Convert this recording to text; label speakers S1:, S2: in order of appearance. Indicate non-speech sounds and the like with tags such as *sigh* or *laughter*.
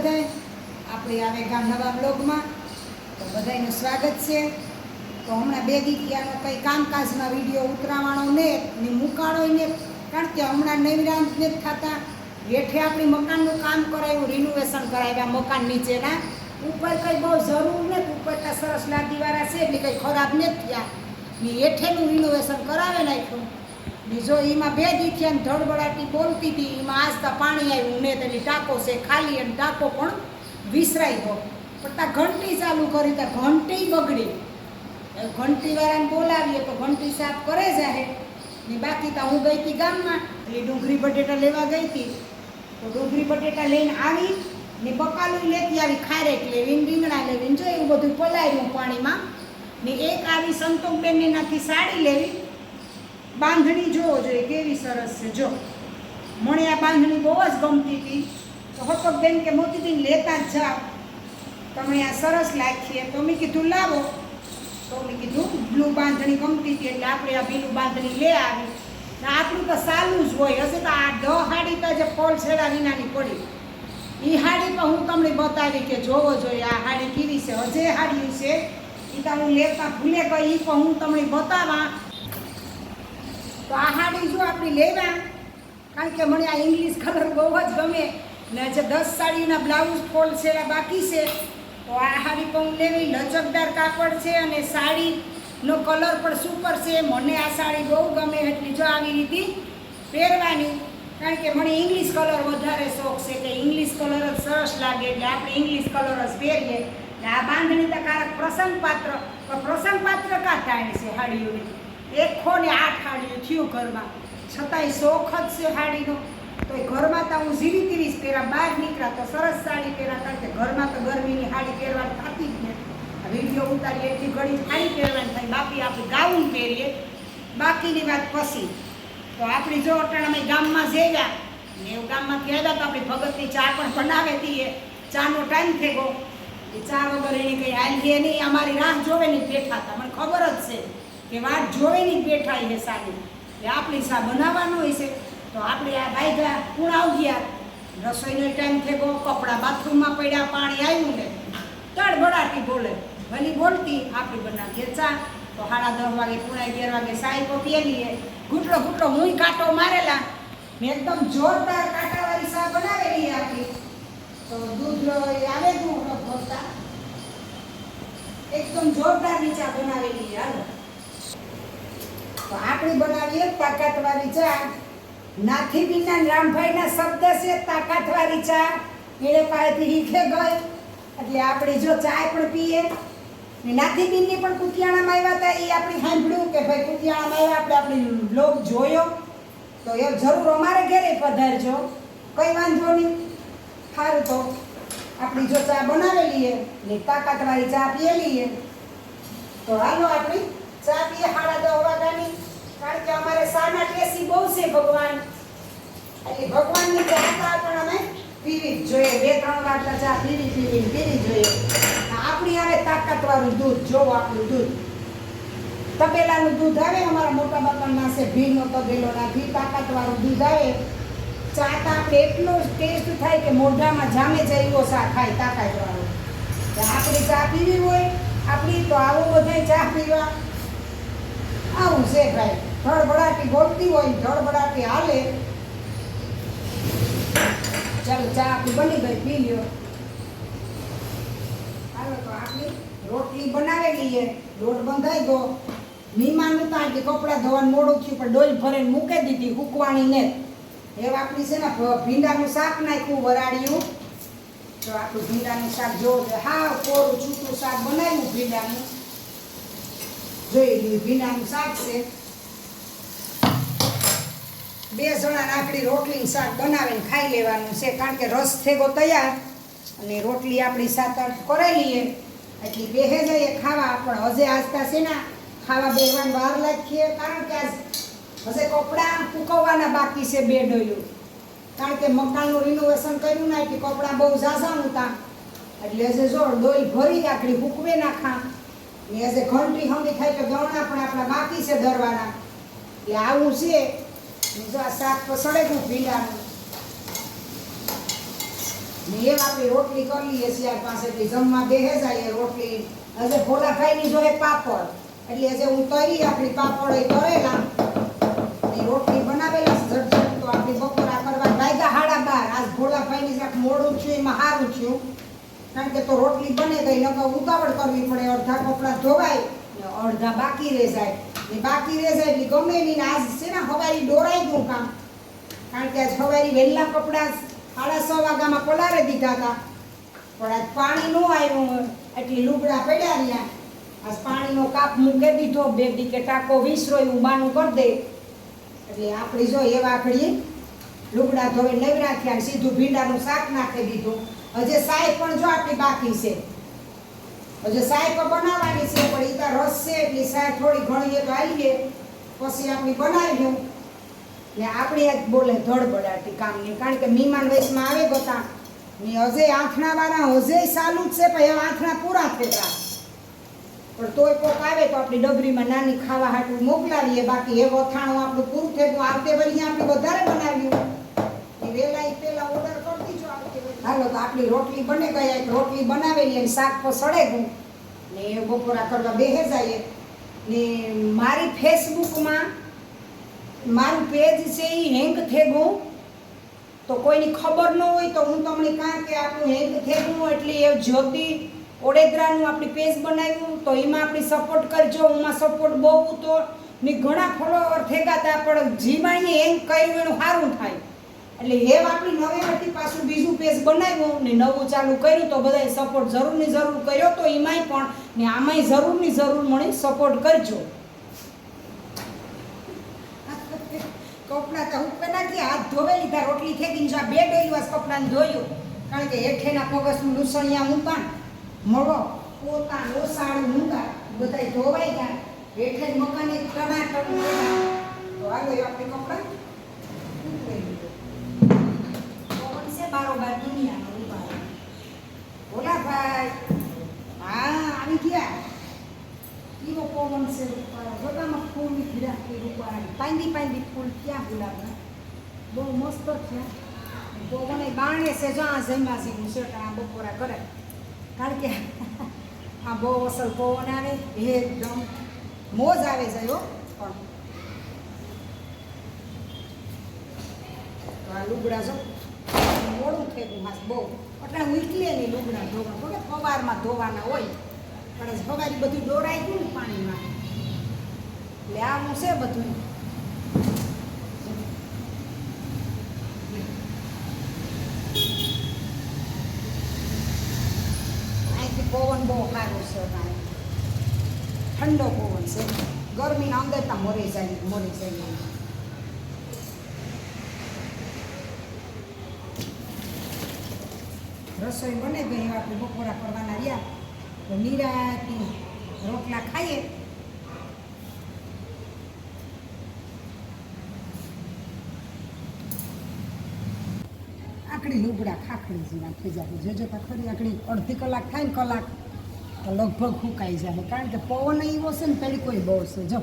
S1: બધાય. આપણે આવે ગામ નવા બ્લોગમાં. તો બધાયનું સ્વાગત છે. તો હમણાં બે દીકરીયાનો કંઈ કામકાજમાં વીડિયો ઉતરાવાનો ને ને મૂકાણો ને કારણ કે હમણાં જ નથી થતા. હેઠે આપણી મકાનનું કામ કરાવ્યું રિનોવેશન કરાવ્યા મકાન નીચેના. ઉપર કંઈ બહુ જરૂર નથી. ત્યાં સરસ લાદીવાળા છે એટલે કંઈ ખરાબ નથી થયા. ને હેઠેનું રિનોવેશન કરાવે નાખ્યું. બીજો એમાં બે દીઠિયા ને ધડબડાટી બોલતી હતી. એમાં આજતા પાણી આવ્યું ને તેની ટાંકો છે ખાલી અને ટાંકો પણ વિસરાઈ ગયો. પણ ત્યાં ઘંટી ચાલુ કરી ત્યાં ઘંટી બગડી. ઘંટી વાળાને બોલાવીએ તો ઘંટી સાફ કરે જાહે. ને બાકી તો હું ગઈ હતી ગામમાં એટલે ડુંગળી બટેટા લેવા ગઈ હતી તો ડુંગળી બટેટા લઈને આવી ને બકાલું લેતી આવી, ખારેક લેવી ને રીંગણા લેવી ને જો એવું બધું પલાવ્યું પાણીમાં. ને એક આવી સંતોષબેનને નાથી સાડી લેવી. બાંધણી જોવો જોઈએ, કેવી સરસ છે. જો મને આ બાંધણી બહુ જ ગમતી હતી. તો હકબેન કે, મોતીબેન, લેતા જ જાઓ તમે આ સરસ લાગીએ તો મેં કીધું, લાવો. તો મેં કીધું, બ્લુ બાંધણી ગમતી હતી એટલે આપણે આ બીલું બાંધણી લે આવી. આપણું તો સારું જ હોય. હશે તો આ ઢ હાડી તો જે ફોલ છેડા વિનાની પડી. એ હાડી પણ હું તમને બતાવી કે જોવો જોઈએ, આ હાડી કેવી છે. હજે હાડી છે. એ તો હું લેતા ભૂલે ગઈ એ પણ હું તમને બતાવા તો આ સાડી જો આપણે લેવા, કારણ કે મને આ ઇંગ્લિશ કલર બહુ જ ગમે. ને જે દસ સાડીના બ્લાઉઝ ફોલ છે એ બાકી છે, તો આ સાડી પણ લેવી. લચકદાર કાપડ છે અને સાડીનો કલર પણ સુપર છે. મને આ સાડી બહુ ગમે એટલી જો આવી રીતે પહેરવાની. કારણ કે મને ઇંગ્લિશ કલર વધારે શોખ છે કે ઇંગ્લિશ કલર જ સરસ લાગે, એટલે આપણે ઇંગ્લિશ કલર જ પહેરીએ. એટલે આ બાંધણી તો કારક પ્રસંગ પાત્ર પણ પ્રસંગ પાત્ર કા થાય છે હાડીઓની? એકસો ને આઠ હાડીઓ થયું ઘરમાં. છતાંય શોખ જ છે હાડીનો. તો એ ઘરમાં તો હું ઝીરી તીરી જ પહેરા બહાર નીકળ્યા તો સરસ સાડી પહેરા, કારણ કે ઘરમાં તો ગરમીની હાડી પહેરવાની થતી જ ને આ વીડિયો ઉતારીએ એટલી ઘડી સાડી પહેરવાની થાય. બાકી આપણે ગાઉન પહેરીએ. બાકીની વાત પછી. તો આપણી જો અટાણામાં ગામમાં જઈયા ને એવું ગામમાંથી આવ્યા તો આપણી ભગતની ચા પણ બનાવે એ ચાનો ટાઈમ થઈ ગયો એ ચા વગર એની કંઈ હાલીએ નહીં. અમારી રાહ જોવે નહીં બેઠા હતા. મને ખબર જ છે. કે વાત જોવે નહીં બેઠા છે સાડી એટલે આપણી સા બનાવવાનું હોય છે. તો આપણે આ બાયગા પૂણાવ ગયા. રસોઈનો ટાઈમ થઈ ગયો કપડાં બાથરૂમમાં પડ્યા, પાણી આવ્યું ને. તડભડાટી બોલે. ભલી બોલતી, આપણી બનાવીએ ચા. તો સાડા દસ વાગે પૂણા અગિયાર વાગે સાહેબ પીએલીએ ઘૂંટડો ઘૂંટડો હું કાંટો મારેલા. મેં એકદમ જોરદાર કાંટાવાળી સા બનાવેલી આપણી તો દૂધ આવે દૂધ ભરતા એકદમ જોરદાર ચા બનાવેલી હાલો. તો આપણે બનાવીએ તાકાતવાળી ચા. નાથી બીના રામભાઈના શબ્દ છે તાકાતવાળી ચા. એને પાસેથી શીખે ગઈ એટલે આપણે જો ચા પણ પીએ. નાથી બીનની પણ કુતિયાણામાં આવ્યા હતા, એ આપણે સાંભળ્યું કે ભાઈ કુતિયાણામાં આવ્યા, આપણે આપણી બ્લોગ જોયો. તો એ જરૂર અમારે ઘરે પધારજો. કંઈ વાંધો નહીં. સારું તો આપણી જો ચા બનાવેલી ને તાકાતવાળી ચા પીએલી તો હાલો આપણી ચા પીએ સાડા દસ વાગ્યાની કારણ કે અમારે સાના ટેસી બહુ છે ભગવાન. એટલે ભગવાનની ચા પણ અમે પીવી જ જોઈએ. બે, ત્રણ વાટલા ચા પીવી પીવી પીવી જોઈએ. આપણી આવે તાકાતવાળું દૂધ જોવો આપણું દૂધ. તબેલાનું દૂધ આવે, અમારા મોટા બાપાના છે ભીનો તબેલો નાખી તાકાતવાળું દૂધ આવે. ચા તો આપણે એટલો ટેસ્ટ થાય કે મોઢામાં જામે જાય એવો ચા ખાય તાકાતવાળો. આપણી ચા પીવી હોય, આપણી તો આવો બધા ચા પીવા. આવું છે ધડબડાટી ગોળતી હોય ધડબડાટી હાલે. ચાલો ચા આપણી બની ગઈ, પી લ્યો. હાલો તો આપણી રોટલી બનાવેલી છે. લોટ બંધાઈ ગયો. મહેમાન હતા કે કપડાં ધોવાનું મોડું થયું, પણ ડોલ ભરીને મૂકી દીધી હુકવાણી ને એવા આપણી છે ને ભીંડાનું શાક નાખ્યું વરાળ્યું. તો આપણું ભીંડાનું શાક જોવો હા કોરું છૂટું શાક બનાવ્યું ભીંડાનું. જોઈ ભીંડાનું શાક છે. બે જણા આપણી રોટલી શાક બનાવીને ખાઈ લેવાનું છે. કારણ કે રસ થેગો તૈયાર. અને રોટલી આપણી સાત આઠ કરેલી છે એટલે બેહે જઈએ ખાવા. પણ હજે આજતા છે ને, ખાવા બેહવાની વાર લાગીએ. કારણ કે આજ હજે કપડાં સૂકવવાના બાકી છે બે ડોયું કારણ કે મકાનનું રિનોવેશન કર્યું ને, એટલે કપડાં બહુ ઝાઝા હતા એટલે હજે જો ડોઈ ભરી આખડી ના નાખા. ને એ ઘંટી હંગી થાય તો ગૌણા પણ આપણા બાકી છે ધરવાના એટલે આવું છે જો આ શાક તો સડેગું ભીંડાનું ને એમ આપણે રોટલી કરી લઈએ શિયાળ પાસેથી જમવા બેહે જાય રોટલી હજે ભોલાભાઈની જોડે પાપડ એટલે હજે હું તરી આપણી પાપડ એ તળેલા ને રોટલી બનાવેલા ઝટઝટ તો આપણી બપોરા કરવા વાગ્યા હાડા બાર આજ ભોલાભાઈની જરાક મોડું થયું એમાં સારું થયું કારણ કે તો રોટલી બને ગઈ નકર ઉતાવળ કરવી પડે, અડધા કપડાં ધોવાય ને અડધા બાકી રહી જાય. ને બાકી રહી જાય એટલે ગમે નહીં આજ છે ને હવારી ડોરાઈ ગયું કામ. કારણ કે આજ સવારી વહેલા કપડાં સાડા છ વાગ્યામાં પલારે દીધા હતા. પણ આજ પાણી ન આવ્યું એટલે લુગડા પડ્યા રહ્યા. આજ પાણીનો કાપ મૂકી દીધો, બે કે ટાંકો વિસરો એવું બાનું કરી દે. એટલે આપણી જો એવા ઘડીએ લુગડા ધોઈ નવરા થયા સીધું ભીંડાનું શાક નાખી દીધું. હજે સાહેબ પણ જો આપણી બાકી છે. હજે સાહેબ બનાવવાની છે, પણ એ તો રસ છે, એટલે સાહેબ થોડી ઘણી એક આવીએ, પછી આપણી બનાવી લઉં ને આપણી જ બોલે ધડબડાટી કામની, કારણ કે મહેમાન વયસમાં આવે ગતા ને હજે આંખના વાળા હજે ચાલુ જ છે, પણ એવા આંખના પૂરા થતા પણ તોય કોક આવે તો આપણી ડબરીમાં નાની ખાવા હાટું મોકલાવીએ, બાકી એ વથાણું આપણું પૂરું થયું આવતે વળી આપણે વધારે બનાવ્યું એ વહેલા ઈ પહેલા ઓર્ડર કરી દીજો આવતે વળી. હાલો તો આપણી રોટલી બને એક રોટલી બનાવેલી અને શાક તો સડે ગયું ને બપોરા કરવા બેહે જાય ને મારી ફેસબુકમાં મારું પેજ છે એ હેંગ થઈ ગયું તો કોઈની ખબર ન હોય તો હું તમને કાં કે આપણું હેંગ થઈ ગયું એટલે એ જ્યોતિ ઓડેદરાનું આપણી પેજ બનાવ્યું. તો એમાં આપણી સપોર્ટ કરજો એમાં સપોર્ટ બહુ તો. ને ઘણા ફોલોવર થેગા હતા પણ જીમાં હેંગ કર્યું એનું સારું થાય. એટલે હેવ આપણી નવેમ્બરથી પાછું બીજું પેજ બનાવ્યું ને નવું ચાલુ કર્યું તો બધાએ સપોર્ટ જરૂરની જરૂર કર્યો તો એમાંય પણ ને આમાંય જરૂરની જરૂર મને સપોર્ટ કરજો. કપડાં તો હું નાખી હાથ ધોવે લીધા, રોટલી ગઈ આ બે ડોલી કપડાં કપડાને ધોયું. કારણ કે હેઠેના પગસનું લૂસણિયા મૂકાણ મળો, પોતા લોસાળું મૂકા બધાય ધોવાઈ ગયા હેઠે મકાને ટનાટન કર્યા. તો આગળ આપણે કપડાં ઉતરી દીધું. છે બારોબાર દુનિયાનો ઊભા ભોલાભાઈ હા, આવી ગયા. કેવો પવન છે રૂપાળો. જોતામાં ફૂલ ખીરા કે રૂપાળા પાંદી પાંદી ફૂલ ક્યાં ગુલાબના? બહુ મસ્ત છે. પવન બાણે છે, જો આ જમ્યા છે શેટા આ બપોરા કરે. કારણ કે *laughs* આ બહુ અસલ પવન આવે, એકદમ મોજ આવે છે, હો. પણ આ લુગડા જો મોડું થઈ બહુ. એટલે ઉઠલે નહીં લુગડા ધોવા ભલે પવારમાં ધોવાના હોય. પણ સવારે બધું દોરાઈ ગયું પાણીમાં. એટલે આવું છે બધું. પવન બહુ સારો છે ઠંડો પવન છે. ગરમીના અંદર ત્યાં મરી જાય મરી જાય. રસોઈ બને તો એવા આપણે બપોરા કરવાના રહ્યા. તો નિરાતી રોટલા ખાઈએ. આકડી લુબડા ખાખડી જેવા થઈ જાય. જોજો તો ખરી આકડી અડધી કલાક થાય ને કલાક, તો લગભગ ફૂંકાઈ જાય. કારણ કે પવન એવો છે ને, પેલી કોઈ બહુ છે. જો